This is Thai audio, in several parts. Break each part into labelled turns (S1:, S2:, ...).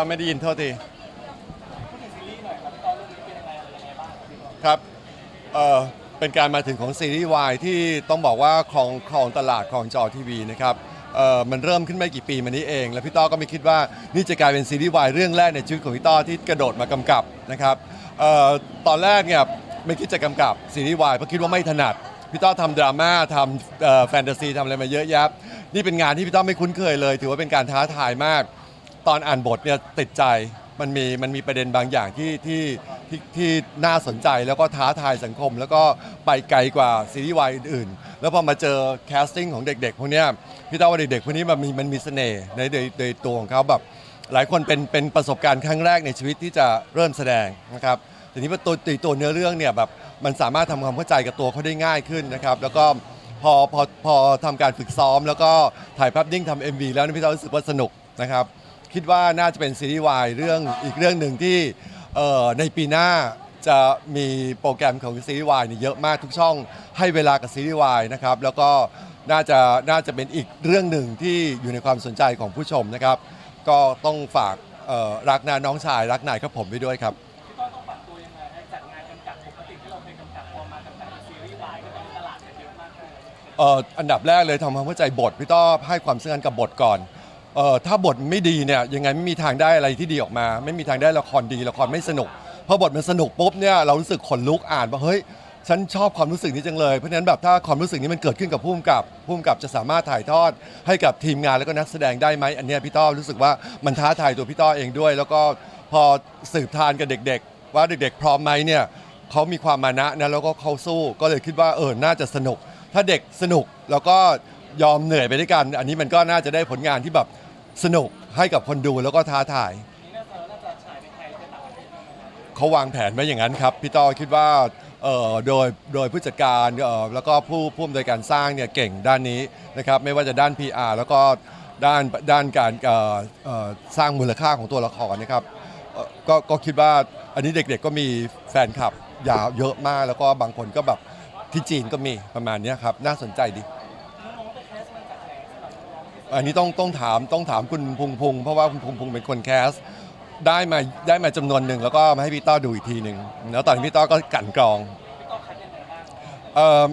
S1: ต้อไม่ได้ยินโทษทีครับเออเป็นการมาถึงของซีรีส์วายที่ต้องบอกว่าของของตลาดของจอทีวีนะครับเออมันเริ่มขึ้นไม่กี่ปีมานี้เอง แล้วพี่ต้อก็ไม่คิดว่านี่จะกลายเป็นซีรีส์วายเรื่องแรกในชีวิตของพี่ต้อที่กระโดดมากำกับนะครับเออตอนแรกเนี่ยไม่คิดจะกำกับซีรีส์วายเพราะคิดว่าไม่ถนัดพี่ต้อทำดราม่าทำแฟนตาซีทำอะไรมาเยอะแยะนี่เป็นงานที่พี่ต้อไม่คุ้นเคยเลย ถือว่าเป็นการท้าทายมาก ตอนอ่านบทเนี่ยติดใจมันมีมันมีประเด็นบางอย่างที่ที่ที่ที่น่าสนใจแล้วก็ท้าทายสังคม แล้วก็ไปไกลกว่าซีรีส์วายอื่นๆ แล้วพอมาเจอแคสติ้งของเด็กๆพวกเนี้ยพี่ต้อว่าเด็กๆพวกนี้มันมีมันมีเสน่ห์ในในในตัวของเขาแบบหลายคนเป็นเป็นประสบการณ์ครั้งแรกในชีวิตที่จะเริ่มแสดงนะครับทีนี้ว่าตัวตัวตัวเนื้อเรื่องเนี่ยแบบมันสามารถทำความเข้าใจกับตัวเขาได้ง่ายขึ้นนะครับ แล้วก็พอพอพอทำการฝึกซ้อม แล้วก็ถ่ายภาพนิ่งทำ MV แล้วนี่พี่ต้อรู้สึกว่าสนุกนะครับ คิดว่าน่าจะเป็นซีรีส์วายเรื่องอีกเรื่องหนึ่งที่เอ่อในปีหน้าจะมีโปรแกรมของซีรีส์วายเนี่ยเยอะมากทุกช่องให้เวลากับซีรีส์วายนะครับแล้วก็น่าจะน่าจะเป็นอีกเรื่องหนึ่งที่อยู่ในความสนใจของผู้ชมนะครับ ก็ต้องฝากเอ่อรักนาน้องชายรักนายครับผมไปด้วยครับ
S2: พี่ต้อต้องปรับตัวยังไงให้จากงานกำกับปกติที่เราเคยกำกับพอมากำกับซีรีส์วายก็ต้องตลาดกันเยอะมากเลย
S1: เอ่ออันดับแรกเลยทำความเข้าใจบทพี่ต้อให้ความสำคัญกับบทก่อน เอ่อถ้าบทไม่ดีเนี่ยยังไงไม่มีทางได้อะไรที่ดีออกมา ไม่มีทางได้ละครดีละครไม่สนุกพอบทมันสนุกปุ๊บเนี่ยเรารู้สึกขนลุกอ่านว่าเฮ้ยฉันชอบความรู้สึกนี้จังเลยเพราะฉะนั้นแบบถ้าความรู้สึกนี้มันเกิดขึ้นกับผู้กำกับผู้กำกับจะสามารถถ่ายทอดให้กับทีมงานแล้วก็นักแสดงได้ไหมอันเนี้ยพี่ต้อรู้สึกว่ามันท้าทายตัวพี่ต้อเองด้วย แล้วก็พอสืบทานกับเด็ก ๆ ว่าเด็ก ๆ พร้อมไหมเนี่ยเขามีความมานะนะแล้วก็เขาสู้ก็เลยคิดว่าเออน่าจะสนุก ถ้าเด็กสนุกแล้วก็ยอมเหนื่อยไปด้วยกัน อันนี้มันก็น่าจะได้ผลงานที่แบบ สนุกให้กับคนดูแล้วก็ท้าทาย
S2: เทศ
S1: เขาวางแผนไว้อย่างนั้นครับ พี่ต้อคิดว่าเอ่อโดยโดยผู้จัดการเอ่อแล้วก็ผู้ผู้อำนวยการสร้างเนี่ยเก่งด้านนี้นะครับไม่ว่าจะด้าน PR แล้วก็ด้านด้านการเอ่อเอ่อสร้างมูลค่าของตัวละครนะครับเอ่อก็ก็คิดว่าอันนี้เด็กๆก็มีแฟนคลับยาวเยอะมาก แล้วก็บางคนก็แบบที่จีนก็มีประมาณเนี้ยครับน่าสนใจดี
S2: อันนี้
S1: ต้องต้องถามต้องถามคุณพงพงเพราะว่าคุณพงพงเป็นคนแคส ได้มาได้มาจำนวนหนึ่งแล้วก็มาให้พี่ต้อดูอีกทีหนึ่งแล้วตอนนี้พี่ต้อก็กลันกรอง
S2: อคัดยังไงบ้าง
S1: เอ่อ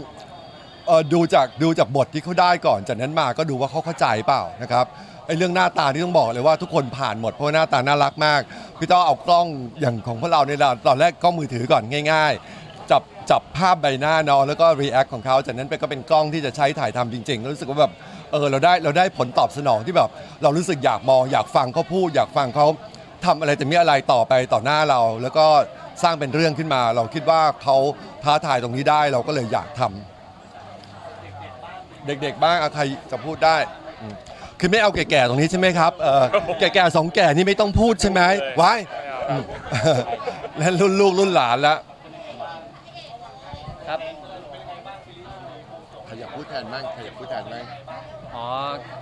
S1: เอ่อดูจากดูจากบทที่เขาได้ก่อน จากนั้นมาก็ดูว่าเขาเข้าใจเปล่านะครับไอ้เรื่องหน้าตาที่ต้องบอกเลยว่าทุกคนผ่านหมดเพราะหน้าตาน่ารักมากพี่ต้อเอากล้องอย่างของพวกเราเนี่ยตอนแรกกล้องมือถือก่อนง่าย ๆ จับจับภาพใบหน้าน้องแล้วก็รีแอคของเขาจากนั้นไปก็เป็นกล้องที่จะใช้ถ่ายทำจริงๆแล้วรู้สึกว่าแบบ เออเราได้เราได้ผลตอบสนองที่แบบ เรารู้สึกอยากมอง อยากฟังเขาพูด อยากฟังเขาทำอะไรแต่มีอะไรต่อไปต่อหน้าเรา แล้วก็สร้างเป็นเรื่องขึ้นมา เราคิดว่าเขาท้าทายตรงนี้ได้เราก็เลยอยากทำเด็กๆบ้างอะใครจะพูดได้อืมคือไม่เอาแก่ๆตรงนี้ใช่ไหมครับเออแก่ๆสองแก่นี่ไม่ต้องพูดใช่ไหมไว้อืมแล้วรุ่นลูกรุ่นหลานแล้ว
S3: ครับ
S1: ใครอยา กพูดแทนบ้างใครอยากพูดแทนบ้าง
S3: อ๋อ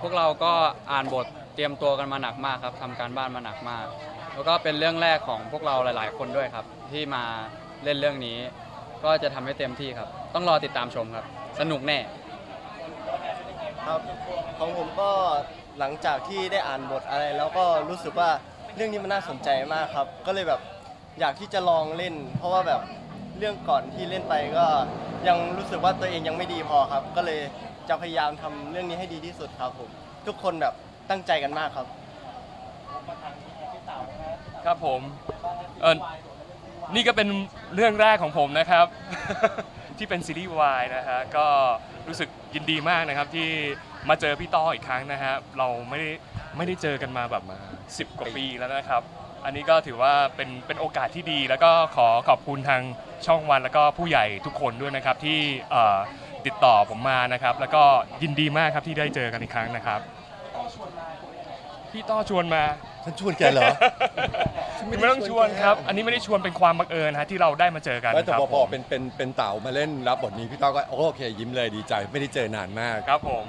S3: พวกเราก็อ่านบทเตรียมตัวกันมาหนักมากครับทำการบ้านมาหนักมาก แล้วก็เป็นเรื่องแรกของพวกเราหลาย ๆ คนด้วยครับ ที่มาเล่นเรื่องนี้ ก็จะทำให้เต็มที่ครับ ต้องรอติดตามชมครับ สนุกแน่
S4: ครับของผมก็หลังจากที่ได้อ่านบทอะไร แล้วก็รู้สึกว่าเรื่องนี้มันน่าสนใจมากครับ ก็เลยแบบอยากที่จะลองเล่น เพราะว่าแบบเรื่องก่อนที่เล่นไปก็ ยังรู้สึกว่าตัวเองยังไม่ดีพอครับ ก็เลยจะพยายามทำเรื่องนี้ให้ดีที่สุดครับผม ทุกคนแบบตั้งใจกันมากครับ
S5: ครับผมเออนี่ก็เป็นเรื่องแรกของผมนะครับ ที่เป็นซีรีส์วายนะฮะก็รู้สึกยินดีมากนะครับที่มาเจอพี่ต้ออีกครั้งนะฮะเราไม่ได้ไม่ได้เจอกันมาแบบมา 10 กว่าปีแล้วนะครับ อันนี้ก็ถือว่าเป็นเป็นโอกาสที่ดี แล้วก็ขอขอบคุณทาง ช่องวันแล้วก็ผู้ใหญ่ทุกคนด้วยนะครับที่เอ่อติดต่อผมมานะครับ แล้วก็ยินดีมากครับที่ได้เจอกันอีกครั้งนะครับพี่ต้อชวนมา
S1: ฉันชวนแกเหรอ
S5: ไม่ต้องชวนครับ อันนี้ไม่ได้ชวนเป็นความบังเอิญฮะที่เราได้มาเจอกัน
S1: แล้วแต่
S5: ครับ
S1: พอ
S5: ผ
S1: พอ
S5: ม
S1: เป็นเป็นเป็นเต่ามาเล่นรับบทนี้พี่ต้อก็โอเคยิ้มเลยดีใจไม่ได้เจอนานมาก
S5: ครับผม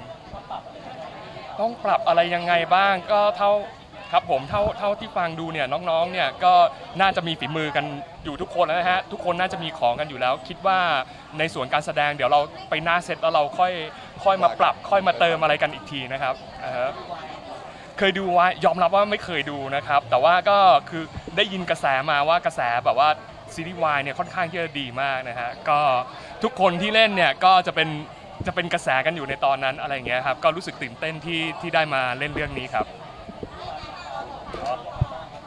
S5: ต้องปรับอะไรยังไงบ้างก็เท่า ครับผมเท่าเท่าที่ฟังดูเนี่ยน้องๆเนี่ยก็น่าจะมีฝีมือกันอยู่ทุกคนแล้วนะฮะทุกคนน่าจะมีของกันอยู่แล้ว คิดว่าในส่วนการแสดงเดี๋ยวเราไปหน้าเซตแล้วเราค่อยค่อยมาปรับ ค่อยมาเติมอะไรกันอีกทีนะครับอ่าฮะเคยดูไว้ยอมรับว่าไม่เคยดูนะครับ แต่ว่าก็คือได้ยินกระแสมาว่ากระแสแบบว่าซีรีส์วายเนี่ยค่อนข้างที่จะดีมากนะฮะก็ทุกคนที่เล่นเนี่ยก็จะเป็นจะเป็นกระแสกันอยู่ในตอนนั้นอะไรอย่างเงี้ยครับก็รู้สึกตื่นเต้นที่ที่ได้มาเล่นเรื่องนี้ครับ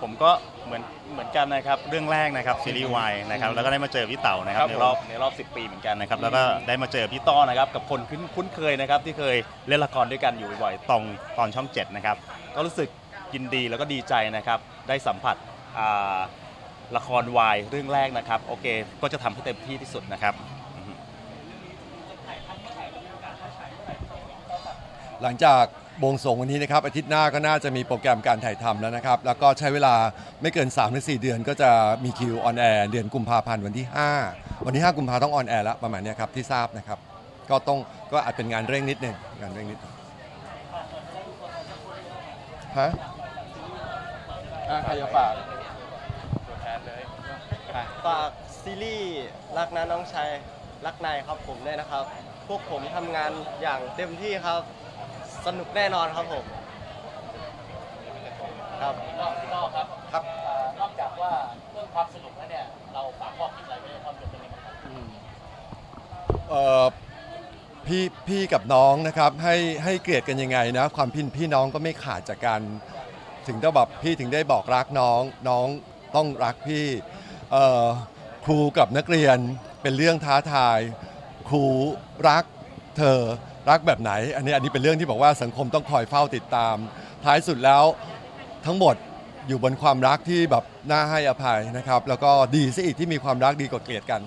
S6: ผมก็เหมือนเหมือนกันนะครับเรื่องแรกนะครับซีรีส์วายนะครับแล้วก็ได้มาเจอพี่เต๋านะครั
S5: ครับบ
S6: ในรอบในรอบ 10 ปีเหมือนกันนะครับแล้วก็ได้มาเจอพี่ต้อนะครับกับคนคุ้นคุ้นเคยนะครับที่เคยเล่นละครด้วยกันอยู่บ่อยๆตรงตอนช่อง7นะครับก็รู้สึกยินดีแล้วก็ดีใจนะครับได้สัมผัสอ่าละครวายเรื่องแรกนะครับโอเค ก็จะทำให้เต็มที่ที่สุดนะครับ
S1: หลังจากบ วงสรวงวันนี้นะครับอาทิตย์หน้าก็น่าจะมีโปรแกรมการถ่ายทำแล้วนะครับ แล้วก็ใช้เวลาไม่เกิน3-4เดือนก็จะมีคิวออนแอร์เดือนกุมภาพันธ์วันที่ 5 วันที่ 5 กุมภาต้องออนแอร์แล้วประมาณเนี้ยครับที่ทราบนะครับ ก็ต้องก็อาจเป็นงานเร่งนิดหนึ่งงานเร่งนิดหนึ่งฮะอะใครจะฝาก
S5: ตัวแทนเลย
S4: ฝากซีรีส์รักนะน้องชายรักนายครับผมด้วยนะครับ พวกผมทำงานอย่างเต็มที่ครับ สนุกแน่นอนครับผม ครับ
S2: ก็พี่ต้อครับ
S1: ครับ
S2: เอ่อนอกจากว่าเรื่องความสนุกแล้วเนี่ย เราฝากข้อคิดอะไรไว้ในความสนุกเป็นยังไงครับ
S1: เอ่อพี่พี่กับน้องนะครับให้ให้เกลียดกันยังไงนะความพี่พี่น้องก็ไม่ขาดจากการถึงได้แบบพี่ถึงได้บอกรักน้องน้องต้องรักพี่เอ่อครูกับนักเรียนเป็นเรื่องท้าทาย ครูรักเธอ รักแบบไหน อันนี้อันนี้เป็นเรื่องที่บอกว่าสังคมต้องคอยเฝ้าติดตาม ท้ายสุดแล้วทั้งหมดอยู่บนความรักที่แบบน่าให้อภัยนะครับ แล้วก็ดีซะอีกที่มีความรักดีกว่าเกลียดกัน